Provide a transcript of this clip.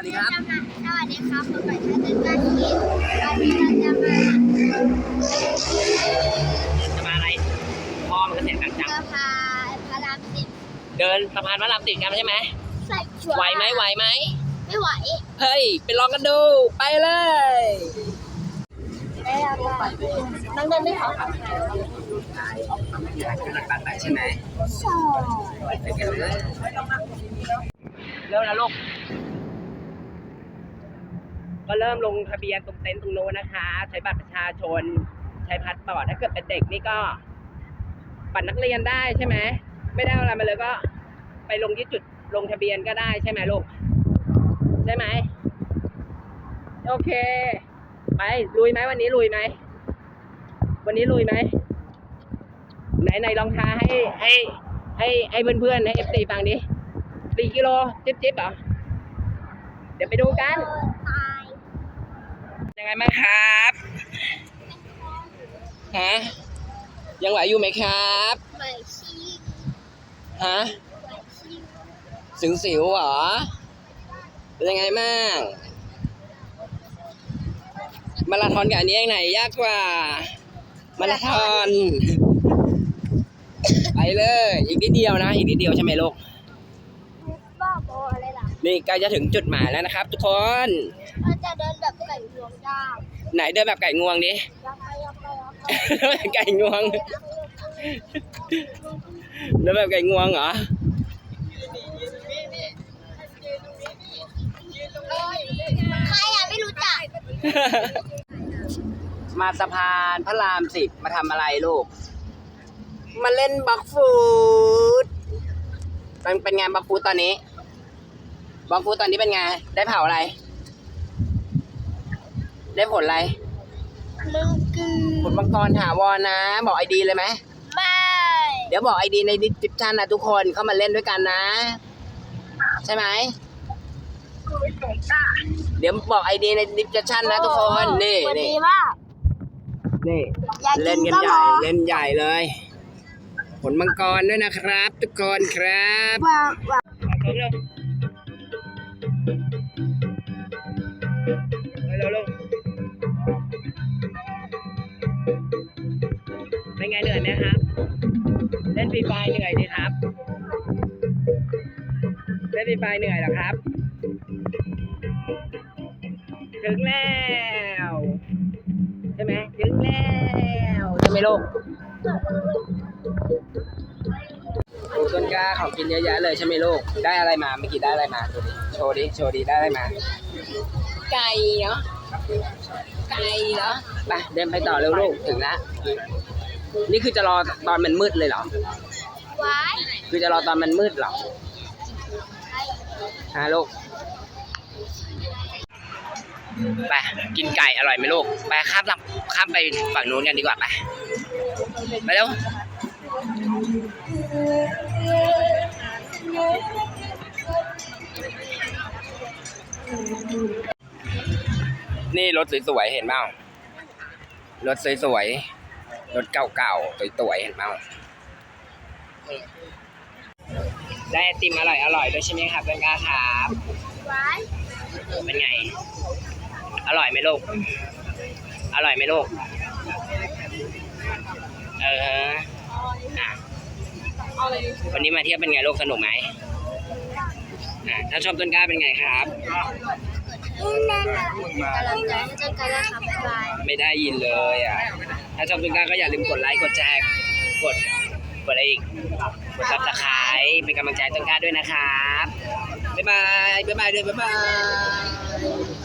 วัสดีครับ สวัสดีครับผมไปช่วยเป็นการคิดวันนี้เราจะมาจะมาอะไรพ่อมันก็เสียงดังจังเดินพาพระรามสิบเดินสะพานพระรามติดกันใช่ไหมใส่ชัวร์ไหวไหมไหวไหม ไม่ไหว เฮ้ย ไปลองกันดู ไปเลยไม่เอาไปนั่งเดินไม่ขอใช่ไหมใช่เริ่มแล้วลูก ก็เริ่มลงทะเบียนตรงเต็นท์ตรงโน้นนะคะ ใช้บัตรประชาชน ใช้พาสปอร์ตถ้าเกิดเป็นเด็กนี่ก็บัตรนักเรียนได้ใช่ไหมไม่ได้อะไรมาเลยก็ ไปลงที่จุดลงทะเบียนก็ได้ใช่ไหมลูกใช่ไหมโอเค ไปลุยไหมวันนี้ลุยไหมวันนี้ลุยไหมไหนไหนลองท้าให้ให้ให้ให้เพื่อนๆให้เอฟซีฟังดิสี่กิโลจิ๊บจิ๊บเหรอเดี๋ยวไปดูกัน ยยังไงบ้างครับฮะยังไหวอยู่ไหมครับไม่ชี้ฮะไม่ชี้สิวสิวๆเหรอเป็นยังไงบ้างมาราธอนกับอันนี้ยังไหนยากกว่ามาราธอนไปเลย อีกนิดเดียวนะ อีกนิดเดียวใช่ไหมลูกบ้าบออะไรล่ะนี่ใกล้จะถึงจุดหมายแล้วนะครับ ทุกคนมัน จะเดินแบบไก่งวงได้ไหนเดินแบบไก่งวงดิ ยับไปยับไปยับไปไก่งวง เดินแบบไก่งวงเหรอ ใครอะไม่รู้จักมาสะพานพระรามสิบมาทำอะไรลูก มาเล่นบล็อกฟูดมันเป็นไงบล็อกฟูดตอนนี้บล็อกฟูดตอนนี้เป็นไง ได้เผาอะไร ได้ผลอะไรมึงคือผลมังกรถาวรนะ บอกไอดีเลยไหม ไม่ เดี๋ยวบอกไอดีในดิสคริปชันนะทุกคนเข้ามาเล่นด้วยกันนะ ใช่ไหม เดี๋ยวบอกไอดีในดิสคริปชันนะทุกคนนี่วันนี่ดีมากนี่อยากกินเล่นกันก็ใหรญ่อเล่นใหญ่เลย ผลมังกรด้วยนะครับ ทุกคนครับวางวา เป็นไงเหนื่อยไหมครับ เล่นฟรีไฟร์เหนื่อยดีครับ เล่นฟรีไฟร์เหนื่อยเหรอครับ ถึงแล้ว ใช่ไหมถึงแล้วใช่ไหมลูกโอ้ต้นกล้าของกินเยอะแยะเลยใช่ไหมลูก ได้อะไรมาเมื่อกี้ได้อะไรมาดูดิโชว์ดิ โชว์ดิได้อะไรมา ไก่เนาะไก่เนาะไปเดินไปต่อเร็วลูก ถึงแล้ว นี่คือจะรอตอนมันมืดเลยเหรอไว้คือจะรอตอนมันมืดเหรอฮะลูก ไป กินไก่อร่อยไหมลูก ไปข้ามลำข้ามไปฝั่งนู้นกันดีกว่าไป ไปเร็วนี่รถสวยๆเห็นเปล่ารถสวยๆ รถเก่าๆสวยๆเห็นเปล่าได้ไอติมอร่อยอร่อยๆด้วยใช่ไหมครับเพื่อนก้าครับเป็นไง อร่อยไหมลูก อร่อยไหมลูก เอออะวันนี้มาเที่ยวเป็นไงลูกสนุกไหมอะถ้าชอบต้นกล้าเป็นไงครับไม่ได้ยินเลยอะ ถ้าชอบต้นกล้าก็อย่าลืมกดไลค์กดแชร์กดกดอะไรอีกกดซับสไครต์เป็นกำลังใจให้ต้นกล้าด้วยนะครับบ๊ายบายบ๊ายบายด้วยบ๊ายบาย